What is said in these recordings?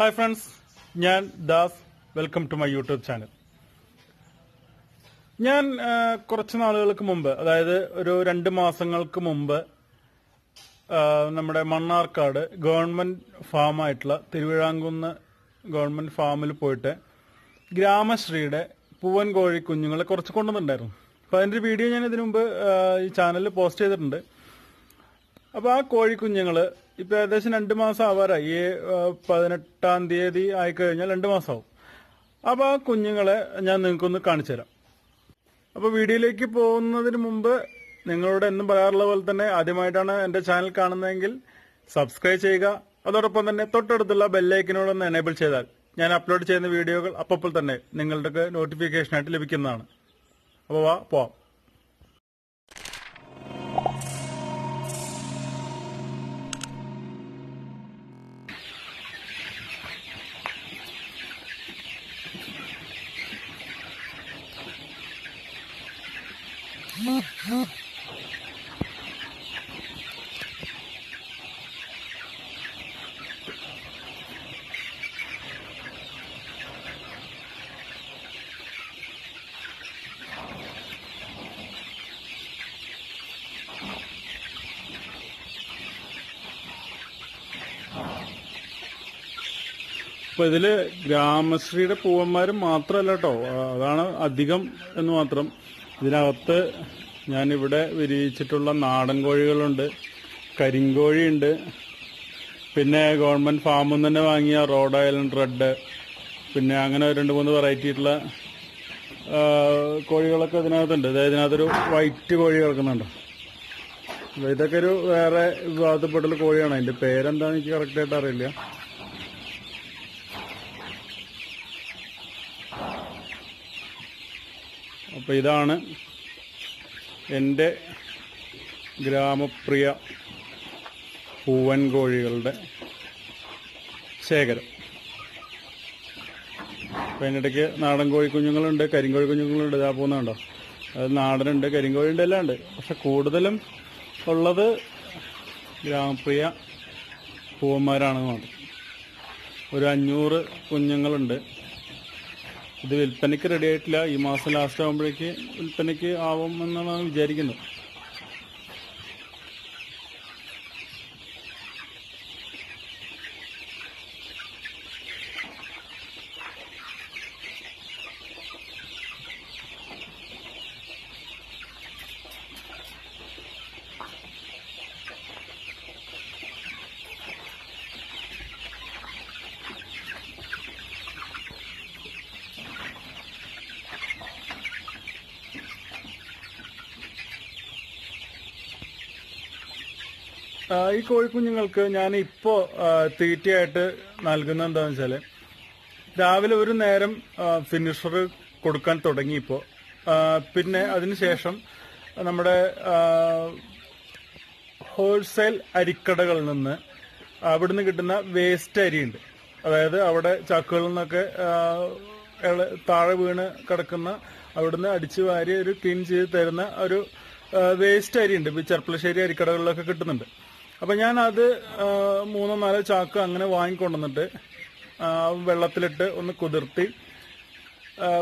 Hi friends ഞാൻ Das. Welcome to my YouTube channel ഞാൻ കുറച്ച് നാളുകൾക്ക് മുമ്പ് അതായത് ഒരു രണ്ട് മാസങ്ങൾക്ക് മുമ്പ് നമ്മുടെ മണ്ണാർക്കാട് ഗവൺമെന്റ് ഫാമായിട്ടുള്ള തിരുവിഴാങ്കുന്ന് ഗവൺമെന്റ് ഫാമിൽ പോയിട്ട് ഗ്രാമശ്രീയുടെ പൂവൻ കോഴി കുഞ്ഞുങ്ങളെ കുറച്ച് കൊണ്ടുവന്നിട്ടുണ്ടായിരുന്നു. അപ്പോൾ അതിന്റെ ഒരു വീഡിയോ ഞാൻ ഇതിനു മുമ്പ് ഈ ചാനലിൽ പോസ്റ്റ് ചെയ്തിട്ടുണ്ട്. അപ്പോൾ ആ കോഴിക്കുഞ്ഞുങ്ങൾ ഇപ്പൊ ഏകദേശം രണ്ട് മാസം ആവാറായി. ഈ പതിനെട്ടാം തീയതി ആയിക്കഴിഞ്ഞാൽ രണ്ട് മാസമാവും. അപ്പൊ ആ കുഞ്ഞുങ്ങളെ ഞാൻ നിങ്ങൾക്കൊന്ന് കാണിച്ചു തരാം. അപ്പൊ വീഡിയോയിലേക്ക് പോകുന്നതിന് മുമ്പ് നിങ്ങളോട് എന്നും പറയാറുള്ള പോലെ തന്നെ ആദ്യമായിട്ടാണ് എന്റെ ചാനൽ കാണുന്നതെങ്കിൽ സബ്സ്ക്രൈബ് ചെയ്യുക. അതോടൊപ്പം തന്നെ തൊട്ടടുത്തുള്ള ബെല്ലൈക്കിനോടൊന്ന് എനേബിൾ ചെയ്താൽ ഞാൻ അപ്ലോഡ് ചെയ്യുന്ന വീഡിയോകൾ അപ്പോൾ തന്നെ നിങ്ങളുടെ നോട്ടിഫിക്കേഷനായിട്ട് ലഭിക്കുന്നതാണ്. അപ്പോൾ വാ പോവാം. അപ്പൊ ഇതിൽ ഗ്രാമശ്രീയുടെ പൂവന്മാരും മാത്രമല്ല അതാണ് അധികം എന്ന് മാത്രം. ഇതിനകത്ത് ഞാനിവിടെ വിരിയിച്ചിട്ടുള്ള നാടൻ കോഴികളുണ്ട്. കരിങ്കോഴിയുണ്ട്. പിന്നെ ഗവൺമെന്റ് ഫാമിൽ നിന്ന് തന്നെ വാങ്ങിയ റോഡ് ഐലൻഡ് റെഡ്. പിന്നെ അങ്ങനെ രണ്ട് മൂന്ന് വെറൈറ്റി ആയിട്ടുള്ള കോഴികളൊക്കെ ഇതിനകത്തുണ്ട്. അതായത് ഇതിനകത്തൊരു വൈറ്റ് കോഴി കിടക്കുന്നുണ്ട്. ഇതൊക്കെ ഒരു വേറെ വിഭാഗത്തിൽപ്പെട്ടുള്ള കോഴിയാണ്. അതിന്റെ പേരെന്താണെന്ന് എനിക്ക് കറക്റ്റായിട്ട് അറിയില്ല. അപ്പോൾ ഇതാണ് എന്റെ ഗ്രാമപ്രിയ പൂവൻ കോഴികളുടെ ശേഖരം. അപ്പം അതിന്റെ ഇടയ്ക്ക് നാടൻ കോഴി കുഞ്ഞുങ്ങളുണ്ട് കരിങ്കോഴി കുഞ്ഞുങ്ങളുണ്ട്. ഇതാ പോകുന്നുണ്ടോ? അത് നാടനുണ്ട് കരിങ്കോഴിയുണ്ട് എല്ലാം ഉണ്ട്. പക്ഷെ കൂടുതലും ഉള്ളത് ഗ്രാമപ്രിയ പൂവന്മാരാണെന്ന് മാത്രം. ഒരു അഞ്ഞൂറ് കുഞ്ഞുങ്ങളുണ്ട്. ഇത് വിൽപ്പനയ്ക്ക് റെഡി ആയിട്ടില്ല. ഈ മാസം ലാസ്റ്റ് ആകുമ്പോഴേക്ക് വിൽപ്പനയ്ക്ക് ആവും എന്നാണ് വിചാരിക്കുന്നത്. ഈ കോഴിക്കുഞ്ഞുങ്ങൾക്ക് ഞാൻ ഇപ്പോ ആ, തീറ്റയായിട്ട് നൽകുന്ന എന്താണെന്ന് വെച്ചാൽ രാവിലെ ഒരു നേരം ഫിനിഷർ കൊടുക്കാൻ തുടങ്ങിയപ്പോ. ആ, പിന്നെ അതിനുശേഷം നമ്മുടെ ഹോൾസെയിൽ അരിക്കടകളിൽ നിന്ന് അവിടുന്ന് കിട്ടുന്ന വേസ്റ്റ് അരിയുണ്ട്. അതായത് അവിടെ ചാക്കുകളിൽ നിന്നൊക്കെ താഴെ വീണ് കിടക്കുന്ന അവിടുന്ന് അടിച്ചു വാരി ഒരു ക്ലീൻ ചെയ്ത് തരുന്ന ഒരു വേസ്റ്റ് അരിയുണ്ട്. ചെർപ്പളശ്ശേരി അരിക്കടകളിലൊക്കെ കിട്ടുന്നുണ്ട്. അപ്പൊ ഞാൻ അത് മൂന്നോ നാലോ ചാക്ക് അങ്ങനെ വാങ്ങിക്കൊണ്ടുവന്നിട്ട് വെള്ളത്തിലിട്ട് ഒന്ന് കുതിർത്തി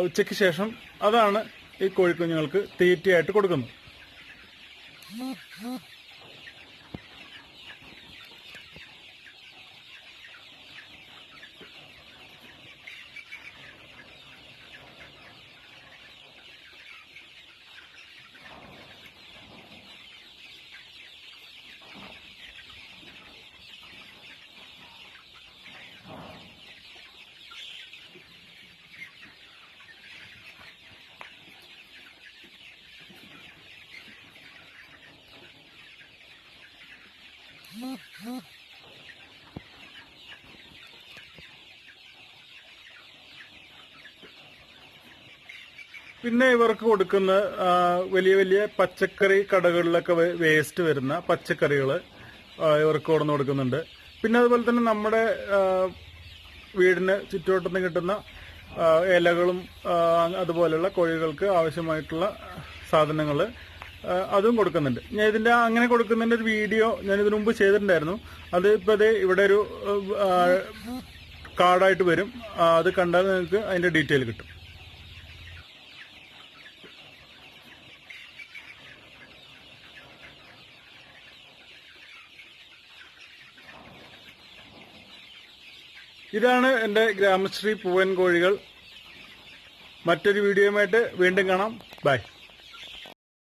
ഉച്ചയ്ക്ക് ശേഷം അതാണ് ഈ കോഴിക്കുഞ്ഞുങ്ങൾക്ക് തീറ്റയായിട്ട് കൊടുക്കുന്നത്. പിന്നെ ഇവർക്ക് കൊടുക്കുന്ന വലിയ വലിയ പച്ചക്കറി കടകളിലൊക്കെ വേസ്റ്റ് വരുന്ന പച്ചക്കറികൾ ഇവർക്ക് കൊടുന്ന് കൊടുക്കുന്നുണ്ട്. പിന്നെ അതുപോലെ തന്നെ നമ്മുടെ വീടിന് ചുറ്റുവട്ടത്ത് കിട്ടുന്ന ഇലകളും അതുപോലെയുള്ള കോഴികൾക്ക് ആവശ്യമായിട്ടുള്ള സാധനങ്ങൾ അതും കൊടുക്കുന്നുണ്ട്. ഞാൻ ഇതിന്റെ അങ്ങനെ കൊടുക്കുന്നതിന്റെ ഒരു വീഡിയോ ഞാൻ ഇതിനു മുമ്പ് ചെയ്തിട്ടുണ്ടായിരുന്നു. അത് ഇപ്പൊ ഇവിടെ ഒരു കാർഡായിട്ട് വരും. അത് കണ്ടാൽ നിങ്ങൾക്ക് അതിന്റെ ഡീറ്റെയിൽ കിട്ടും. ഇതാണ് എന്റെ ഗ്രാമശ്രീ പൂവൻ കോഴികൾ മറ്റൊരു വീഡിയോയുമായിട്ട് വീണ്ടും കാണാം. ബൈ.